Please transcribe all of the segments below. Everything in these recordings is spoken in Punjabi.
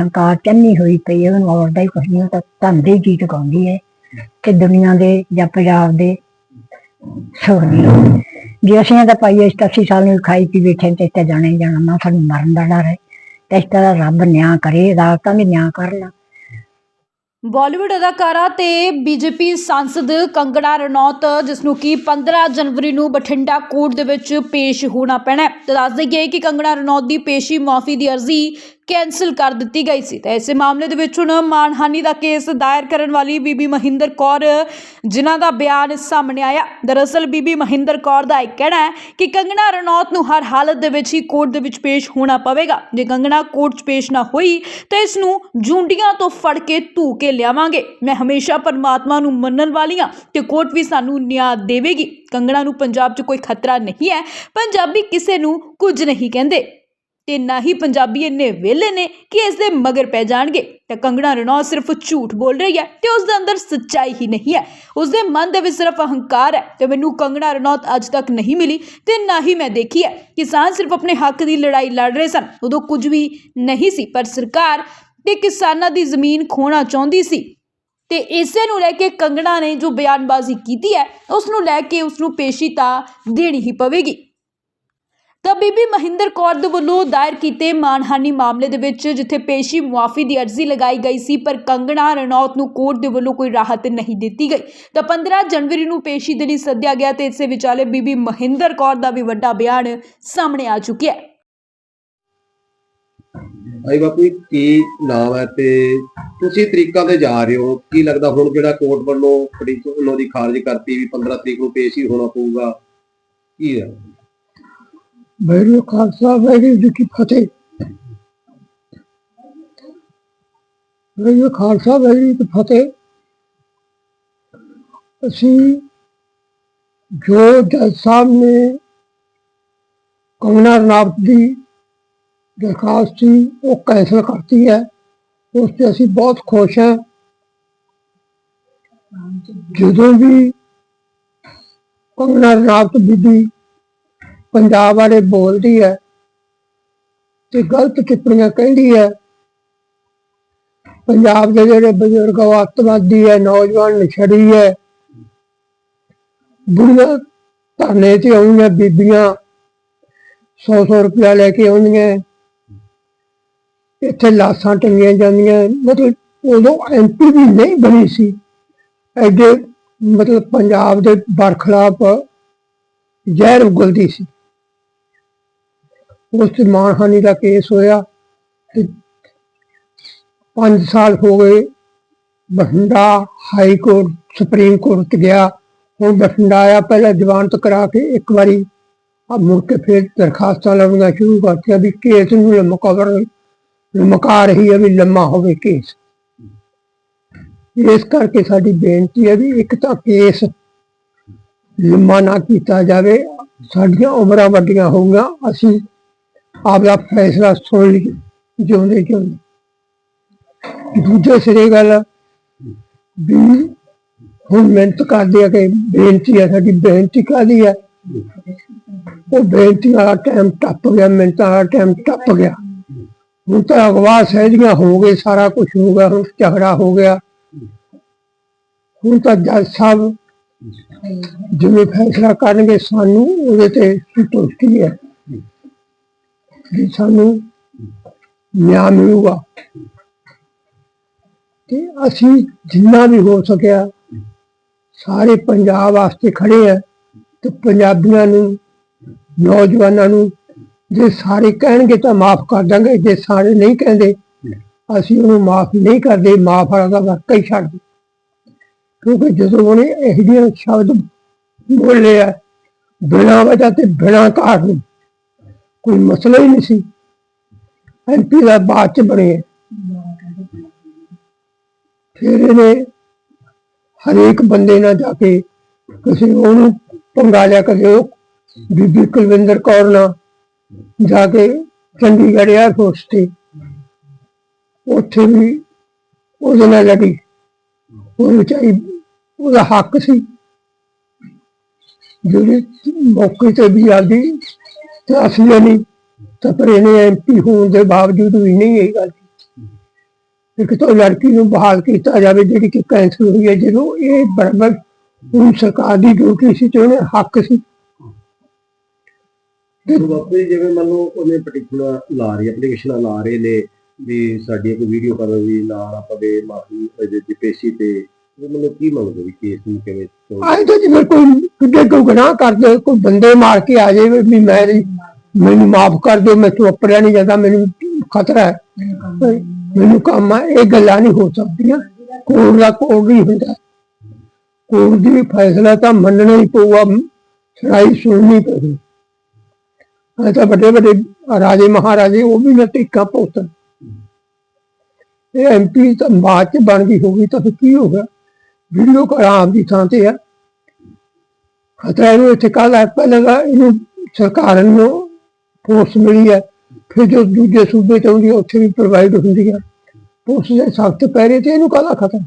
ਹੰਕਾਰ ਚੰਨੀ ਹੋਈ ਪਈ ਹੈ, ਉਹਨੂੰ ਔਰਦਾ ਹੀ ਕੁਛ ਨਹੀਂ, ਉਹ ਤਾਂ ਧੰਦੇ ਗੀਤ ਗਾਉਂਦੀ ਹੈ ਕਿ ਦੁਨੀਆ ਦੇ ਜਾਂ ਪੰਜਾਬ ਦੇ ਸੋਹਣੀ ਜੇ ਅਸੀਂ ਤਾਂ ਪਾਈ ਇਸ 80 ਸਾਲ ਨੂੰ ਖਾਈ ਪੀ ਬੈਠੇ ਤੇ ਇੱਥੇ ਜਾਣੇ ਜਾਣਾ, ਨਾ ਸਾਨੂੰ ਮਰਨ ਦਾ ਡਰ ਹੈ। ਤੇ ਇਸ ਤਰ੍ਹਾਂ ਰੱਬ ਨਿਆਂ ਕਰੇ ਅਦਾਲਤਾਂ ਵੀ ਨਿਆਂ ਕਰਨ ਬਾਲੀਵੁੱਡ ਅਦਾਕਾਰਾ ਤੇ ਬੀਜੇਪੀ ਸਾਂਸਦ ਕੰਗਣਾ ਰਣੌਤ, ਜਿਸ ਨੂੰ ਕਿ 15 ਜਨਵਰੀ ਨੂੰ ਬਠਿੰਡਾ ਕੋਰਟ ਦੇ ਵਿੱਚ ਪੇਸ਼ ਹੋਣਾ ਪੈਣਾ ਹੈ। ਤੇ ਦੱਸ ਦਈਏ ਕਿ ਕੰਗਣਾ ਰਣੌਤ ਦੀ ਪੇਸ਼ੀ ਮਾਫੀ ਦੀ ਅਰਜ਼ੀ ਕੈਂਸਲ ਕਰ ਦਿੱਤੀ ਗਈ ਸੀ। ਤਾਂ ਇਸੇ ਮਾਮਲੇ ਦੇ ਵਿੱਚ ਹੁਣ ਮਾਨਹਾਨੀ ਦਾ ਕੇਸ ਦਾਇਰ ਕਰਨ ਵਾਲੀ ਬੀਬੀ ਮਹਿੰਦਰ ਕੌਰ, ਜਿਨ੍ਹਾਂ ਦਾ ਬਿਆਨ ਸਾਹਮਣੇ ਆਇਆ। ਦਰਅਸਲ ਬੀਬੀ ਮਹਿੰਦਰ ਕੌਰ ਦਾ ਇਹ ਕਹਿਣਾ ਹੈ ਕਿ ਕੰਗਣਾ ਰਣੌਤ ਨੂੰ ਹਰ ਹਾਲਤ ਦੇ ਵਿੱਚ ਹੀ ਕੋਰਟ ਦੇ ਵਿੱਚ ਪੇਸ਼ ਹੋਣਾ ਪਵੇਗਾ। ਜੇ ਕੰਗਣਾ ਕੋਰਟ 'ਚ ਪੇਸ਼ ਨਾ ਹੋਈ, ਤਾਂ ਇਸ ਨੂੰ ਜੁੰਡੀਆਂ ਤੋਂ ਫੜ ਕੇ ਧੂ ਕੇ ਲਿਆਵਾਂਗੇ। ਮੈਂ ਹਮੇਸ਼ਾ ਪਰਮਾਤਮਾ ਨੂੰ ਮੰਨਣ ਵਾਲੀ ਹਾਂ ਤੇ ਕੋਰਟ ਵੀ ਸਾਨੂੰ ਨਿਆਂ ਦੇਵੇਗੀ। ਕੰਗਣਾ ਨੂੰ ਪੰਜਾਬ 'ਚ ਕੋਈ ਖਤਰਾ ਨਹੀਂ ਹੈ। ਪੰਜਾਬੀ ਕਿਸੇ ਨੂੰ ਕੁਝ ਨਹੀਂ ਕਹਿੰਦੇ। ਤੇ ਨਾ ਹੀ ਪੰਜਾਬੀ ਇੰਨੇ ਵਿਹਲੇ ਨੇ ਕਿ ਇਸ ਦੇ ਮਗਰ ਪੈ ਜਾਣਗੇ। ਤਾਂ ਕੰਗਣਾ ਰਣੌਤ ਸਿਰਫ ਝੂਠ ਬੋਲ ਰਹੀ ਹੈ ਤੇ ਉਸ ਦੇ ਅੰਦਰ ਸੱਚਾਈ ਹੀ ਨਹੀਂ ਹੈ। ਉਸ ਦੇ ਮਨ ਦੇ ਵਿੱਚ ਸਿਰਫ ਅਹੰਕਾਰ ਹੈ ਤੇ ਮੈਨੂੰ ਕੰਗਣਾ ਰਣੌਤ ਅੱਜ ਤੱਕ ਨਹੀਂ ਮਿਲੀ ਤੇ ਨਾ ਹੀ ਮੈਂ ਦੇਖੀ ਹੈ। ਕਿਸਾਨ ਸਿਰਫ ਆਪਣੇ ਹੱਕ ਦੀ ਲੜਾਈ ਲੜ ਰਹੇ ਸਨ। ਉਦੋਂ ਕੁਝ ਵੀ ਨਹੀਂ ਸੀ, ਪਰ ਸਰਕਾਰ ਤੇ ਕਿਸਾਨਾਂ ਦੀ ਜ਼ਮੀਨ ਖੋਣਾ ਚਾਹੁੰਦੀ ਸੀ। ਤੇ ਇਸੇ ਨੂੰ ਲੈ ਕੇ ਕੰਗਣਾ ਨੇ ਜੋ ਬਿਆਨਬਾਜ਼ੀ ਕੀਤੀ ਹੈ ਉਸ ਨੂੰ ਲੈ ਕੇ ਉਸ ਨੂੰ ਪੇਸ਼ੀ ਤਾਂ ਦੇਣੀ ਹੀ ਪਵੇਗੀ। ਤਾਂ ਬੀਬੀ ਮਹਿੰਦਰ ਕੌਰ ਦੇ ਵੱਲੋਂ ਦਾਇਰ ਕੀਤੇ ਮਾਨਹਾਨੀ ਮਾਮਲੇ ਦੇ ਵਿੱਚ ਜਿੱਥੇ ਪੇਸ਼ੀ ਮੁਆਫੀ ਦੀ ਅਰਜ਼ੀ ਲਗਾਈ ਗਈ ਸੀ ਪਰ ਕੰਗਣਾ ਰਣੌਤ ਨੂੰ ਕੋਰਟ ਦੇ ਵੱਲੋਂ ਕੋਈ ਰਾਹਤ ਨਹੀਂ ਦਿੱਤੀ ਗਈ। ਤਾਂ 15 ਜਨਵਰੀ ਨੂੰ ਪੇਸ਼ੀ ਦੇ ਲਈ ਸੱਦਿਆ ਗਿਆ ਤੇ ਇਸੇ ਵਿਚਾਲੇ ਬੀਬੀ ਮਹਿੰਦਰ ਕੌਰ ਦਾ ਵੀ ਵੱਡਾ ਬਿਆਨ ਸਾਹਮਣੇ ਆ ਚੁੱਕਿਆ ਹੈ। ਭਾਈ ਬਾਪੂ ਜੀ, ਕੀ ਨਾਮ ਹੈ ਤੇ ਤੁਸੀਂ ਤਰੀਕਾਂ ਤੇ ਜਾ ਰਹੇ ਹੋ? ਕੀ ਲੱਗਦਾ ਹੁਣ ਜਿਹੜਾ ਕੋਰਟ ਵੱਲੋਂ ਪਟੀਸ਼ਨ ਦੀ ਖਾਰਜ ਕਰਤੀ ਵੀ 15 ਤਰੀਕ ਨੂੰ ਪੇਸ਼ ਹੀ ਹੋਣਾ ਪਊਗਾ? ਕੀ ਹੈ? ਵਾਹਿਗੁਰੂ ਖਾਲਸਾ ਵਾਹਿਗੁਰੂ ਜੀ ਕੀ ਫਤਿਹ। ਵਾਹਿਗੁਰੂ ਖਾਲਸਾ ਵਾਹਿਗੁਰੂ ਜੀ ਕੀ ਫਤਿਹ। ਅਸੀਂ ਜੋ ਜੱਜ ਸਾਹਿਬ ਨੇ ਕਮਨਾ ਰਣਾਵਤ ਦੀ ਦਰਖਾਸਤ ਸੀ, ਉਹ ਕੈਂਸਲ ਕਰਤੀ ਹੈ। ਉਸ ਤੇ ਅਸੀਂ ਬਹੁਤ ਖੁਸ਼ ਹਾਂ। ਜਦੋਂ ਵੀ ਕੰਗਨਾ ਰਣਾਵਤ ਬੀਬੀ ਪੰਜਾਬ ਬਾਰੇ ਬੋਲਦੀ ਹੈ ਤੇ ਗਲਤ ਟਿੱਪਣੀਆਂ ਕਹਿੰਦੀ ਹੈ। ਪੰਜਾਬ ਦੇ ਜਿਹੜੇ ਬਜ਼ੁਰਗ ਉਹ ਅੱਤਵਾਦੀ ਹੈ, ਨੌਜਵਾਨ ਨਸ਼ੜੀ ਹੈ। ਬੁੜੀਆਂ ਧਰਨੇ ਤੇ ਆਉਂਦੀਆਂ, ਬੀਬੀਆਂ 100-100 ਰੁਪਇਆ ਲੈ ਕੇ ਆਉਂਦੀਆਂ। ਇੱਥੇ ਲਾਸਾਂ ਟੰਗੀਆਂ ਜਾਂਦੀਆਂ। ਮਤਲਬ ਉਦੋਂ ਐਮਪੀ ਵੀ ਨਹੀਂ ਬਣੀ ਸੀ। ਐਡੇ ਮਤਲਬ ਪੰਜਾਬ ਦੇ ਬਰਖਲਾਫ ਜ਼ਹਿਰ ਉਗਲਦੀ ਸੀ। ਉਸ ਤੇ ਮਾਨਹਾਨੀ ਦਾ ਕੇਸ ਹੋਇਆ ਤੇ 5 ਸਾਲ ਹੋ ਗਏ Bathinda high court, supreme court ਗਿਆ। ਹੁਣ ਬਠਿੰਡਾ ਆਇਆ, ਪਹਿਲਾਂ ਜ਼ਮਾਨਤ ਕਰਾ ਕੇ ਇੱਕ ਵਾਰੀ ਆ ਮੁੜ ਕੇ ਫਿਰ ਦਰਖਾਸਤਾਂ ਲਾਉਣੀਆਂ ਸ਼ੁਰੂ ਕਰਤੀਆਂ ਵੀ ਕੇਸ ਨੂੰ ਲਮਕਵਰ ਲਮਕਾ ਰਹੀ ਹੈ ਵੀ ਲੰਮਾ ਹੋਵੇ ਕੇਸ। ਇਸ ਕਰਕੇ ਸਾਡੀ ਬੇਨਤੀ ਹੈ ਵੀ ਇੱਕ ਤਾਂ ਕੇਸ ਲੰਮਾ ਨਾ ਕੀਤਾ ਜਾਵੇ, ਸਾਡੀਆਂ ਉਮਰਾਂ ਵੱਡੀਆਂ ਹੋਊਗੀਆਂ ਅਸੀਂ ਆਪਦਾ ਫੈਸਲਾ ਸੁਣ ਲਈ, ਜਿਉਂਦੇ ਜਿਉਂਦੇ। ਦੂਜੇ ਸਿਰੇ ਗੱਲ, ਵੀ ਹੁਣ ਮਿਹਨਤ ਕਰਦੇ ਆ ਕਿ ਬੇਨਤੀ ਹੈ ਸਾਡੀ ਬੇਨਤੀ ਕਾਹਦੀ ਹੈ ਉਹ ਬੇਨਤੀ ਵਾਲਾ ਟਾਈਮ ਟੱਪ ਗਿਆ ਮਿੰਟਾਂ ਵਾਲਾ ਟਾਈਮ ਟੱਪ ਗਿਆ। ਹੁਣ ਤਾਂ ਅਗਵਾ ਸਹਿਜੀਆਂ ਹੋ ਗਏ, ਸਾਰਾ ਕੁਝ ਹੋ ਗਿਆ, ਹੁਣ ਝਗੜਾ ਹੋ ਗਿਆ। ਹੁਣ ਤਾਂ ਜੱਜ ਸਾਹਿਬ ਜਿਵੇਂ ਫੈਸਲਾ ਕਰਨਗੇ, ਸਾਨੂੰ ਉਹਦੇ ਤੇ ਸੰਤੁਸ਼ਟੀ ਹੈ। ਕਿ ਸਾਨੂੰ ਨਿਆਂ ਮਿਲੂਗਾ। ਤੇ ਅਸੀਂ ਜਿੰਨਾ ਵੀ ਹੋ ਸਕਿਆ, ਸਾਰੇ ਪੰਜਾਬ ਵਾਸਤੇ ਖੜੇ ਆ ਤੇ ਪੰਜਾਬੀਆਂ ਨੂੰ, ਨੌਜਵਾਨਾਂ ਨੂੰ ਜੇ ਸਾਰੇ ਕਹਿਣਗੇ ਤਾਂ ਮਾਫ ਕਰ ਦਾਂਗੇ, ਜੇ ਸਾਰੇ ਨਹੀਂ ਕਹਿੰਦੇ, ਅਸੀਂ ਉਹਨੂੰ ਮਾਫ ਨਹੀਂ ਕਰਦੇ, ਮਾਫ ਵਾਲਾ ਦਾ ਵਰਕਾ ਹੀ ਛੱਡ ਕਿਉਂਕਿ ਜਦੋਂ ਉਹਨੇ ਇਹੋ ਜਿਹੇ ਸ਼ਬਦ ਬੋਲੇ ਆ, ਬਿਨਾਂ ਵਜ੍ਹਾ ਤੇ ਬਿਨਾਂ ਕਾਰਨ ਕੋਈ ਮਸਲਾ ਹੀ ਨਹੀਂ ਸੀ। ਐਮਪੀ ਦਾ ਬਾਅਦ ਚ ਬਣੇ। ਫਿਰ ਇਹਨੇ ਹਰੇਕ ਬੰਦੇ ਨਾਲ ਜਾ ਕੇ ਕਿਸੇ ਉਹਨੂੰ ਪੰਗਾ ਲਿਆ ਕਦੇ ਉਹ ਬੀਬੀ ਕੁਲਵਿੰਦਰ ਕੌਰ ਨਾਲ ਜਾ ਕੇ ਚੰਡੀਗੜ੍ਹ 에ਅਰਪੋਰਟ ਤੇ। ਉੱਥੇ ਵੀ ਉਹਦੇ ਨਾਲ ਲੜੀ। ਉਹ ਵਿਚਾਰੀ, ਉਹਦਾ ਹੱਕ ਸੀ। ਜਿਹੜੀ ਮੌਕੇ ਤੇ ਵੀ ਆਦੀ ਤੇ ਅਸਲੀ ਨਹੀਂ ਤਾਂ ਪਰ ਇਹਨੇ ਐਮਪੀ ਹੋਣ ਦੇ ਬਾਵਜੂਦ ਵੀ ਨਹੀਂ ਇਹ ਗੱਲ ਇੱਕ ਤਾਂ ਲੜਕੀ ਨੂੰ ਬਹਾਲ ਕੀਤਾ ਜਾਵੇ ਜਿਹੜੀ ਕਿ ਕੈਂਸਲ ਹੋਈ ਹੈ, ਜਦੋਂ ਇਹ ਬਰਾਬਰ ਹੁਣ ਸਰਕਾਰ ਦੀ ਡਿਊਟੀ ਸੀ ਤੇ ਉਹਨੇ ਹੱਕ ਸੀ। ਬਾਪੂ ਜਿਵੇਂ ਮੰਨ ਲਓ ਉਹਨੇ ਪਟੀਸ਼ਨਾਂ ਲਾ ਰਹੀ ਐਪਲੀਕੇਸ਼ਨਾਂ ਲਾ ਰਹੇ ਨੇ ਵੀ ਸਾਡੀ ਕੋਈ ਵੀਡੀਓ ਕਰੋ ਵੀ ਨਾ ਨਾ ਪਵੇ ਮਾਫੀ ਦੀ ਪੇਸ਼ੀ ਤੇ ਉਹ ਮਤਲਬ ਕੀ ਮੰਗਦੇ ਵੀ ਕੇਸ ਨੂੰ ਕਿਵੇਂ ਆਏ ਤਾਂ ਜਿਵੇਂ ਕੋਈ ਕਿਤੇ ਕੋਈ ਗੁਨਾਹ ਕਰਦੇ ਕੋਈ ਬੰਦੇ ਮਾਰ ਕੇ ਆ ਜਾਵੇ ਵੀ ਮੈਂ ਨਹੀਂ- ਮੈਨੂੰ ਮਾਫ ਕਰ ਦਿਓ, ਮੈਂ ਤੋਂ ਅਪੜਿਆ ਨਹੀਂ ਜਾਂਦਾ, ਮੈਨੂੰ ਖਤਰਾ ਹੈ। ਮੈਨੂੰ ਕੰਮ ਆ, ਇਹ ਗੱਲਾਂ ਨਹੀਂ ਹੋ ਸਕਦੀਆਂ। ਕੋਰਟ ਦਾ ਕੋਰਟ ਹੀ ਹੁੰਦਾ। ਕੋਰਟ ਦੀ ਫੈਸਲਾ ਤਾਂ ਮੰਨਣਾ ਹੀ ਪਊਗਾ ਸੁਣਾਈ ਸੁਣਨੀ ਪਊਗੀ। ਇਹ ਤਾਂ ਵੱਡੇ ਵੱਡੇ ਰਾਜੇ ਮਹਾਰਾਜੇ, ਉਹ ਵੀ ਨਾ ਟਿੱਕਾ ਪੋਤਨ ਇਹ ਐਮਪੀ ਤਾਂ ਬਾਅਦ ਚ ਬਣ ਗਈ ਹੋਗੀ ਤਾਂ ਫਿਰ ਕੀ ਹੋ ਗਿਆ? ਵੀਡੀਓ ਆਰਾਮ ਦੀ ਥਾਂ ਤੇ ਆ। ਖਤਰਾ ਇਹਨੂੰ ਇੱਥੇ ਕੱਲ ਹੈ ਪਹਿਲਾਂ ਤਾਂ ਇਹਨੂੰ ਸਰਕਾਰ ਨੂੰ ਫੋਰਸ ਮਿਲੀ ਹੈ। ਫਿਰ ਜੋ ਦੂਜੇ ਸੂਬੇ ਤੋਂ ਹੁੰਦੀ ਉੱਥੇ ਵੀ ਪ੍ਰੋਵਾਈਡ ਹੁੰਦੀ ਹੈ ਫੋਰਸ ਦੇ ਸਖਤ ਪੈਰੇ ਤੇ ਇਹਨੂੰ ਕਾਹਦਾ ਖਤਰਾ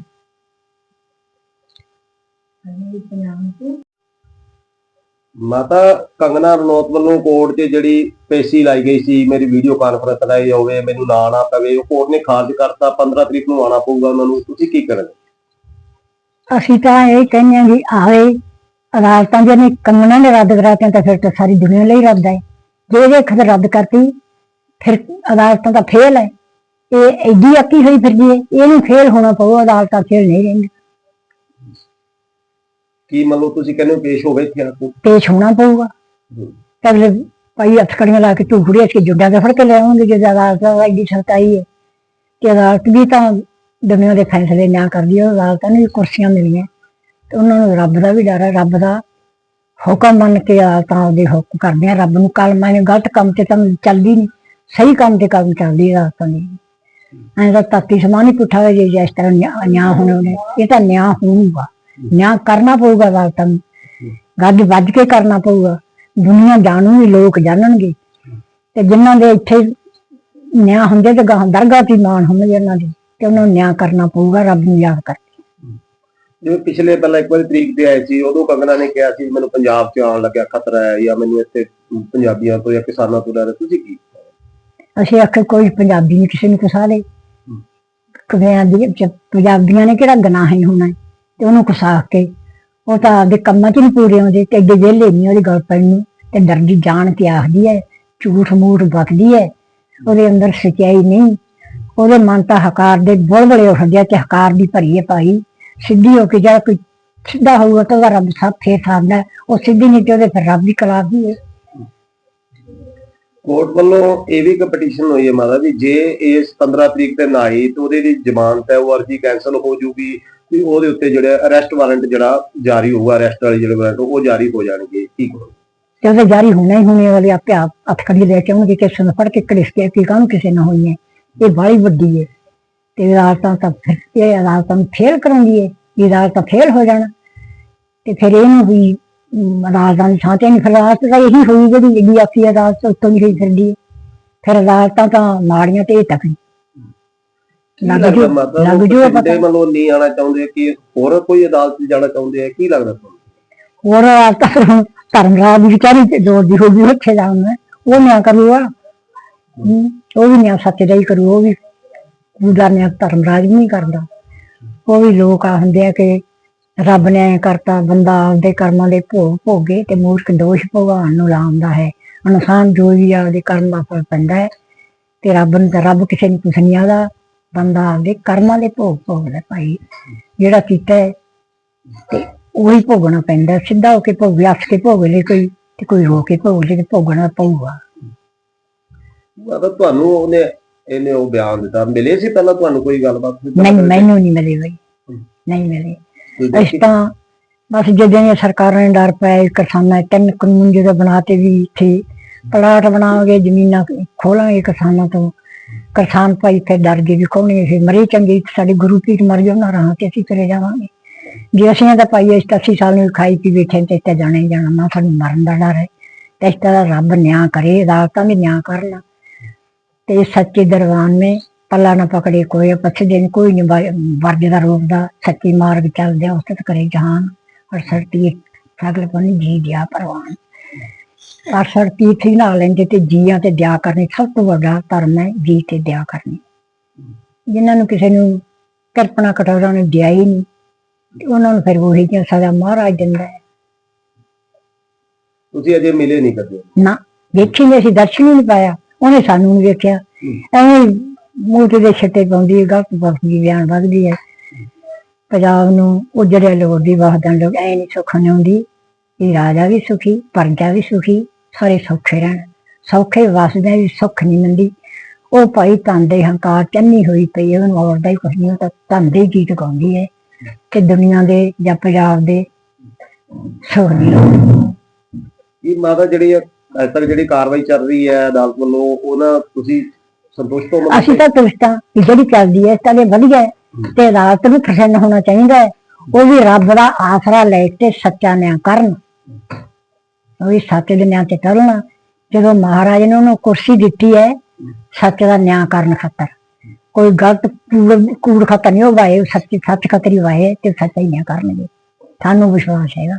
ਮਾਤਾ, ਕੰਗਨਾ ਰਣੌਤ ਵੱਲੋਂ ਕੋਰਟ 'ਚ ਜਿਹੜੀ ਪੇਸ਼ੀ ਲਾਈ ਗਈ ਸੀ, ਮੇਰੀ ਵੀਡੀਓ ਕਾਨਫਰੰਸ ਲਾਈ ਹੋਵੇ ਮੈਨੂੰ ਨਾ ਆਉਣਾ ਪਵੇ, ਉਹ ਕੋਰਟ ਨੇ ਖਾਰਜ ਕਰਤਾ 15 ਤਰੀਕ ਨੂੰ ਆਉਣਾ ਪਊਗਾ ਉਹਨਾਂ ਨੂੰ ਤੁਸੀਂ ਕੀ ਕਰੋਗੇ? ਅਸੀਂ ਤਾਂ ਇਹ ਕਹਿੰਦੇ ਹਾਂ ਵੀ ਆਏ ਅਦਾਲਤਾਂ ਦੇ ਨੇ ਕੰਗਣਾ ਨੇ ਰੱਦ ਕਰਾਤੀਆਂ ਤਾਂ ਫਿਰ ਤਾਂ ਸਾਰੀ ਦੁਨੀਆ ਲਈ ਰੱਦ ਹੈ। ਜੇ ਇਹਦੇ ਖਤ ਰੱਦ ਕਰਤੀ ਫਿਰ ਅਦਾਲਤਾਂ ਦਾ ਫੇਲ ਹੈ। ਇਹ ਐਡੀ ਅੱਕੀ ਹੋਈ ਫਿਰਦੀ ਹੈ ਇਹਨੂੰ ਫੇਲ ਹੋਣਾ ਪਊ ਅਦਾਲਤਾਂ ਫੇਲ ਨਹੀਂ ਰਹਿੰਦੀ ਕੀ ਮੰਨ ਲਓ ਤੁਸੀਂ ਕਹਿੰਦੇ ਹੋ ਪੇਸ਼ ਹੋਵੇ ਇੱਥੇ ਆਪ ਪੇਸ਼ ਹੋਣਾ ਪਊਗਾ। ਅਗਲੇ ਭਾਈ ਅਥਕੜੀਆਂ ਲਾ ਕੇ ਝੂਠੜੀਆਂ ਕੇ ਜੁੱਡਾ ਦੇ ਫੜ ਕੇ ਲੈ ਆਉਂਗੇ ਜੇ ਅਦਾਲਤ ਦਾ ਐਡੀ ਸਖਤਾਈ ਹੈ। ਕਿ ਅਦਾਲਤ ਵੀ ਤਾਂ ਦੁਨੀਆ ਦੇ ਫੈਸਲੇ ਨਾ ਕਰਦੀ ਹੈ ਅਦਾਲਤਾਂ ਨੂੰ ਵੀ ਕੁਰਸੀਆਂ ਮਿਲੀਆਂ। ਤੇ ਉਹਨਾਂ ਨੂੰ ਰੱਬ ਦਾ ਵੀ ਡਰ ਹੈ ਰੱਬ ਦਾ ਹੁਕਮ ਮੰਨ ਕੇ ਆ ਤਾਂ ਹੁਕਮ ਕਰਦੇ ਆ। ਰੱਬ ਨੂੰ ਕਲਮਾਂ ਨੇ ਗਲਤ ਕੰਮ ਤੇ ਤਾਂ ਚੱਲਦੀ ਨਹੀਂ, ਸਹੀ ਕੰਮ ਤੇ ਕੰਮ ਚੱਲਦੀ ਅਦਾਲਤਾਂ ਦੀ। ਐਂ ਤਾਂ ਤਾਤੀ ਸਮਾਨ ਹੀ ਪੁੱਠਾ ਹੋਇਆ ਜੇ ਇਸ ਤਰ੍ਹਾਂ ਨਿਆਂ ਨਿਆਂ ਹੋਣਾ ਉਹਨੇ। ਇਹ ਤਾਂ ਨਿਆਂ ਹੋਊਗਾ। ਨਿਆਂ ਕਰਨਾ ਪਊਗਾ ਅਦਾਲਤਾਂ ਨੂੰ। ਗੱਜ ਵੱਜ ਕੇ ਕਰਨਾ ਪਊਗਾ। ਦੁਨੀਆ ਜਾਣੂਗੀ ਲੋਕ ਜਾਣਨਗੇ। ਤੇ ਜਿਨ੍ਹਾਂ ਦੇ ਇੱਥੇ ਨਿਆਂ ਹੁੰਦੇ ਤੇ ਗਾਂ ਦਰਗਾਹ ਤੇ ਮਾਣ ਹੁੰਦੇ ਉਹਨਾਂ ਦੇ। ਤੇ ਉਹਨਾਂ ਨੂੰ ਨਿਆਂ ਕਰਨਾ ਪਊਗਾ ਰੱਬ ਨੂੰ ਯਾਦ ਕਰ। ਜਿਵੇਂ ਪਿਛਲੇ ਪਹਿਲਾਂ ਇੱਕ ਵਾਰੀ ਤਰੀਕ ਤੇ ਆਏ ਸੀ ਉਦੋਂ ਕੰਗਨਾ ਨੇ ਕਿਹਾ ਸੀ ਮੈਨੂੰ ਪੰਜਾਬ 'ਚ ਆਉਣ ਲੱਗਿਆ ਖਤਰਾ ਹੈ ਜਾਂ ਮੈਨੂੰ ਇੱਥੇ ਪੰਜਾਬੀਆਂ ਤੋਂ ਜਾਂ ਕਿਸਾਨਾਂ ਤੋਂ ਡਰ ਹੈ। ਤੁਸੀਂ ਕੀ ਅਸੀਂ ਆਖੇ ਕੋਈ ਪੰਜਾਬੀ ਨਹੀਂ ਕਿਸੇ ਨੂੰ ਫਸਾ ਲੇ ਕਵਿਆਂ ਦੀ ਚ- ਪੰਜਾਬੀਆਂ ਨੇ ਕਿਹੜਾ ਗੁਨਾਹ ਹੀ ਹੋਣਾ ਹੈ ਤੇ ਉਹਨੂੰ ਫਸਾ ਕੇ। ਉਹ ਤਾਂ ਆਪਦੇ ਕੰਮਾਂ 'ਚ ਨਹੀਂ ਪੂਰੇ ਆਉਂਦੇ ਤੇ ਅੱਗੇ ਵਿਹਲੇ ਨਹੀਂ ਉਹਦੀ ਗੱਲ ਪੈਣ ਨੂੰ। ਤੇ ਡਰਦੀ ਜਾਣ ਕੇ ਆਖਦੀ ਹੈ ਝੂਠ ਮੂਠ ਬਕਦੀ ਹੈ। ਉਹਦੇ ਅੰਦਰ ਸਚਾਈ ਨਹੀਂ। ਉਹਦੇ ਮਨ ਤਾਂ ਹਕਾਰ ਦੇ ਬੁਲਬੁਲੇ ਉੱਠਦੇ ਆ ਤੇ ਹਕਾਰ ਦੀ ਭਰੀ ਹੈ ਭਾਈ। ਸਿੱਧੀ ਹੋ ਕੇ ਜਿਹੜਾ ਕੋਈ ਸਿੱਧਾ ਹੋਊਗਾ ਤਾਂ ਉਹਦਾ ਰੱਬ ਸਭ ਫੇਰ ਸਾਹਮਣਾ ਉਹ ਸਿੱਧੀ ਨਹੀਂ ਤੇ ਉਹਦੇ ਫਿਰ ਰੱਬ ਦੀ ਕਲਾਬ ਵੀ ਹੈ? ਕੋਰਟ ਵੱਲੋਂ ਇਹ ਵੀ ਕੰਪੀਟੀਸ਼ਨ ਹੋਈ ਹੈ ਮਾਤਾ ਵੀ ਜੇ ਇਸ 15 ਤਰੀਕ ਤੇ ਨਾ ਆਈ ਤੇ ਉਹਦੇ ਦੀ ਜ਼ਮਾਨਤ ਹੈ ਉਹ ਅਰਜੀ ਕੈਨਸਲ ਹੋ ਜੂਗੀ ਤੇ ਉਹਦੇ ਉੱਤੇ ਜਿਹੜਾ ਅਰੈਸਟ ਵਾਰੰਟ ਜਿਹੜਾ ਜਾਰੀ ਹੋਊਗਾ ਅਰੈਸਟ ਵਾਲੀ ਜਿਹੜੇ ਵਾਰੰਟ ਉਹ ਜਾਰੀ ਹੋ ਜਾਣਗੇ। ਕੀ ਕਰੋ ਤੇ ਉਹਦੇ ਜਾਰੀ ਹੋਣਾ ਹੀ ਹੋਣੇ ਵਾਲੇ ਆਪੇ ਆਪ ਹੱਥਕੜੀ ਲੈ ਕੇ ਆਉਣਗੇ ਕਿਸੇ ਨੂੰ ਫੜ ਕੇ ਕੜਿਸ ਕੇ ਕੀ ਕਾਹਨੂੰ ਕਿਸੇ ਨਾ ਹੋਈ ਹੈ। ਇਹ ਬਾਲੀ ਵੱਡੀ ਹੈ ਤੇ ਅਦਾਲਤਾਂ ਤਾਂ ਫਿਰ ਇਹ ਅਦਾਲਤਾਂ ਨੂੰ ਫੇਲ ਕਰਾਉਂਦੀ ਹੈ ਇਹ ਅਦਾਲਤਾਂ ਫੇਲ ਹੋ ਜਾਣਾ। ਤੇ ਫਿਰ ਇਹਨੂੰ ਵੀ ਅਦਾਲਤਾਂ ਦੀ ਤੇ ਨਹੀਂ ਫਿਰ ਅਦਾਲਤ ਤਾਂ ਇਹੀ ਹੋਈ ਜਿਹੜੀ ਜਿਹੜੀ ਆਪੀ ਅਦਾਲਤ ਉੱਤੋਂ ਨਹੀਂ ਹੋਈ ਫਿਰਦੀ। ਫਿਰ ਅਦਾਲਤਾਂ ਤਾਂ ਮਾੜੀਆਂ ਤੇ ਇਹ ਤਕੜੀ ਕੀ ਲੱਗ ਲੱਗਦਾ ਜੂ ਲੱਗ ਜੂ ਪਤਾ। ਨਹੀਂ ਆਣਾ ਚਾਹੁੰਦੇ ਕਿ ਹੋਰ ਕੋਈ ਅਦਾਲਤ ਜਾਣਾ ਚਾਹੁੰਦੇ ਆ ਕੀ ਲੱਗਦਾ ਤੁਹਾਨੂੰ? ਹੋਰ ਅਦਾਲਤਾਂ ਧਰਮਰਾਜ ਦੀ ਵਿਚਾਰੀ ਤੇ ਜੋਰ ਦੀ ਹੋ ਗਈ ਉੱਥੇ ਜਾਣਾ ਉਹ ਨਿਆਂ ਕਰੂਗਾ। ਹਮ, ਉਹ ਵੀ ਨਿਆਂ ਸੱਚ ਦਾ ਹੀ ਕਰੂ, ਉਹ ਵੀ ਪੂਜਾ ਨਿਆਂ ਧਰਮਰਾਜ ਵੀ ਨਹੀਂ ਕਰਦਾ। ਉਹ ਵੀ ਲੋਕ ਆ ਹੁੰਦੇ ਆ ਕਿ ਰੱਬ ਨੇ ਐਂ ਕਰਤਾ, ਬੰਦਾ ਆਪਦੇ ਕਰਮਾਂ ਦੇ ਭੋਗ ਭੋਗੇ ਤੇ ਮੂਰਖ ਦੋਸ਼ ਭਗਵਾਨ ਨੂੰ ਲਾਉਂਦਾ ਹੈ। ਇਨਸਾਨ ਜੋ ਵੀ ਆਪਦੇ ਕਰਮ ਦਾ ਫਲ ਪੈਂਦਾ ਹੈ ਤੇ ਰੱਬ ਨੂੰ ਤਾਂ ਰੱਬ ਕਿਸੇ ਨੂੰ ਕੁਛ ਨਹੀਂ ਆਦਾ ਬੰਦਾ ਆਪਦੇ ਕਰਮਾਂ ਦੇ ਭੋਗ ਭੋਗਦਾ ਭਾਈ। ਜਿਹੜਾ ਕੀਤਾ ਹੈ ਤੇ ਉਹੀ ਭੋਗਣਾ ਪੈਂਦਾ, ਸਿੱਧਾ ਹੋ ਕੇ ਭੋਗ ਅੱਸ ਕੇ ਭੋਗ ਲੈ ਕੋਈ ਤੇ ਕੋਈ ਰੋ ਕੇ ਭੋਗ ਲੈ ਤੇ ਭੋਗਣਾ ਪਊਗਾ। ਮਾਤਾ ਤੁਹਾਨੂੰ ਉਹਨੇ ਇਹਨੇ ਉਹ ਬਿਆਨ ਦਿੱਤਾ। ਮਿਲੇ ਸੀ ਪਹਿਲਾਂ ਤੁਹਾਨੂੰ ਕੋਈ ਗੱਲਬਾਤ? ਨਹੀਂ ਮੈਨੂੰ ਨਹੀਂ ਮਿਲੇ ਬਈ। ਨਹੀਂ ਮਿਲੇ। ਦੇਖੀ? ਤਾਂ ਬਸ ਜਦੋਂ ਦੀਆਂ ਸਰਕਾਰਾਂ ਨੇ ਡਰ ਪਾਇਆ ਕਿਸਾਨਾਂ ਦੇ ਤਿੰਨ ਕਾਨੂੰਨ ਜਦੋਂ ਬਣਾਤੇ ਵੀ ਇੱਥੇ ਪਲਾਟ ਬਣਾਵਾਂਗੇ ਜ਼ਮੀਨਾਂ ਖੋਲਾਂਗੇ ਕਿਸਾਨਾਂ ਤੋਂ। ਕਿਸਾਨ ਭਾਈ ਫਿਰ ਡਰ ਗਏ ਵੀ ਕੋਣੀ ਅਸੀਂ ਮਰੇ ਚੰਗੇ ਤੇ ਸਾਡੇ ਗੁਰੂ ਪੀਰ ਮਰ ਜਾਓ ਨਾ ਰਹਾਂ ਤੇ ਅਸੀਂ ਕਰੇ ਜਾਵਾਂਗੇ। ਜੇ ਅਸੀਂ ਇਹਦਾ ਪਾਈ ਇਸ 80 ਸਾਲ ਨੂੰ ਖਾਈ ਪੀ ਬੈਠੇ ਤੇ ਇੱਥੇ ਜਾਣੇ ਜਾਣਾ। ਨਾ ਸਾਨੂੰ ਮਰਨ ਦਾ ਡਰ ਹੈ। ਤੇ ਇਸ ਤਰ੍ਹਾਂ ਰੱਬ ਨਿਆਂ ਕਰੇ ਅਦਾਲਤਾਂ ਵੀ ਨਿਆਂ ਕਰਨ। ਤੇ ਸੱਚੇ ਦਰਬਾਨ ਮੇ ਪੱਲਾ ਨਾ ਪਕੜੇ ਕੋਈ ਪਛ ਦਿਨ ਕੋਈ ਨਹੀਂ ਵਰਗ ਦਾ ਰੂਪ ਦਾ ਸੱਚੀ ਮਾਰਗ ਚੱਲਦੇ ਉਸਤ ਕਰੇ ਜਹਾਨ ਔਰ ਸਰਤੀ ਸਗਲ ਪਨ ਜੀ ਦਿਆ ਪਰਵਾਨ। ਔਰ ਸਰਤੀ ਥੀ ਨਾ ਲੈਂਦੇ ਤੇ ਜੀਆਂ ਤੇ ਦਿਆ ਕਰਨੀ ਸਭ ਤੋਂ ਵੱਡਾ ਧਰਮ ਹੈ ਜੀ ਤੇ ਦਿਆ ਕਰਨੀ। ਜਿਨ੍ਹਾਂ ਨੂੰ ਕਿਸੇ ਨੂੰ ਕਲਪਨਾ ਕਟੋਰਾ ਨੇ ਦਿਆ ਹੀ ਨਹੀਂ ਤੇ ਉਹਨਾਂ ਨੂੰ ਫਿਰ ਉਹੀ ਜਿਹਾ ਸਜ਼ਾ ਮਹਾਰਾਜ ਦਿੰਦਾ ਹੈ। ਤੁਸੀਂ ਅਜੇ ਮਿਲੇ ਨਹੀਂ ਕਦੇ? ਨਾ ਵੇਖੀ ਨਹੀਂ ਅਸੀਂ ਦਰਸ਼ਨ ਹੀ ਨਹੀਂ ਪਾਇਆ। ਉਹਨੇ ਸਾਨੂੰ ਨਹੀਂ ਵੇਖਿਆ। ਐਵੇਂ ਮੂੰਹ ਤੇ ਦੇ ਛੱਟੇ ਪਾਉਂਦੀ ਹੈ ਗਲਤ ਬਸਦੀ ਬਿਆਨ ਵੱਧਦੀ ਹੈ। ਪੰਜਾਬ ਨੂੰ ਉਹ ਜਿਹੜੇ ਲੋੜੀ ਵਾਹਦਾਂ ਲੋਕ ਐ ਨਹੀਂ ਸੁੱਖ ਨਹੀਂ ਆਉਂਦੀ ਇਹ ਰਾਜਾ ਵੀ ਸੁਖੀ ਪਰਜਾ ਵੀ ਸੁਖੀ ਸਾਰੇ ਸੌਖੇ ਰਹਿਣ। ਸੌਖੇ ਵਸਦੇ ਵੀ ਸੁੱਖ ਨਹੀਂ ਮਿਲਦੀ। ਉਹ ਭਾਈ ਤੰਦੇ ਹੰਕਾਰ ਚੰਨੀ ਹੋਈ ਪਈ ਉਹਨੂੰ ਔਰਦਾ ਹੀ ਕੁਛ ਨਹੀਂ ਉਹ ਤਾਂ ਤੰਦੇ ਗੀਤ ਗਾਉਂਦੀ ਹੈ ਕਿ ਦੁਨੀਆ ਦੇ ਜਾਂ ਪੰਜਾਬ ਦੇ ਸੁਖ ਨਹੀਂ ਲਾਉਂਦੀ। ਇਹ ਮਾਤਾ ਜਿਹੜੀ ਆ ਅੱਜ ਤੱਕ ਜਿਹੜੀ ਕਾਰਵਾਈ ਚੱਲ ਰਹੀ ਹੈ ਅਦਾਲਤ ਵੱਲੋਂ ਉਹਨਾਂ ਤੁਸੀਂ ਸੰਤੁਸ਼ਟ ਹੋ ਮਤਲਬ ਅਸੀਂ ਤਾਂ ਤੁਸਤਾਂ ਜਿਹੜੀ ਚੱਲਦੀ ਹੈ ਤਾਂ ਵਧੀਆ ਹੈ ਤੇ ਰਾਤ ਨੂੰ ਪ੍ਰਸੰਨ ਹੋਣਾ ਚਾਹੀਦਾ ਹੈ। ਉਹ ਵੀ ਰੱਬ ਦਾ ਆਸਰਾ ਲੈ ਕੇ ਸੱਚਾ ਨਿਆਂ ਕਰਨ। ਉਹ ਵੀ ਸੱਚ ਦੇ ਨਿਆਂ ਤੇ ਚੱਲਣਾ ਜਦੋਂ ਮਹਾਰਾਜ ਨੇ ਉਹਨੂੰ ਕੁਰਸੀ ਦਿੱਤੀ ਹੈ ਸੱਚ ਦਾ ਨਿਆਂ ਕਰਨ ਖਾਤਰ। ਕੋਈ ਗਲਤ ਕੂੜ- ਖਾਤਰ ਨਹੀਂ ਉਹ ਵਾਏ ਸੱਚ ਸੱਚ ਖਾਤਰ ਹੀ ਵਾਏ ਤੇ ਸੱਚਾ ਹੀ ਨਿਆਂ ਕਰਨਗੇ। ਸਾਨੂੰ ਵਿਸ਼ਵਾਸ ਹੈਗਾ।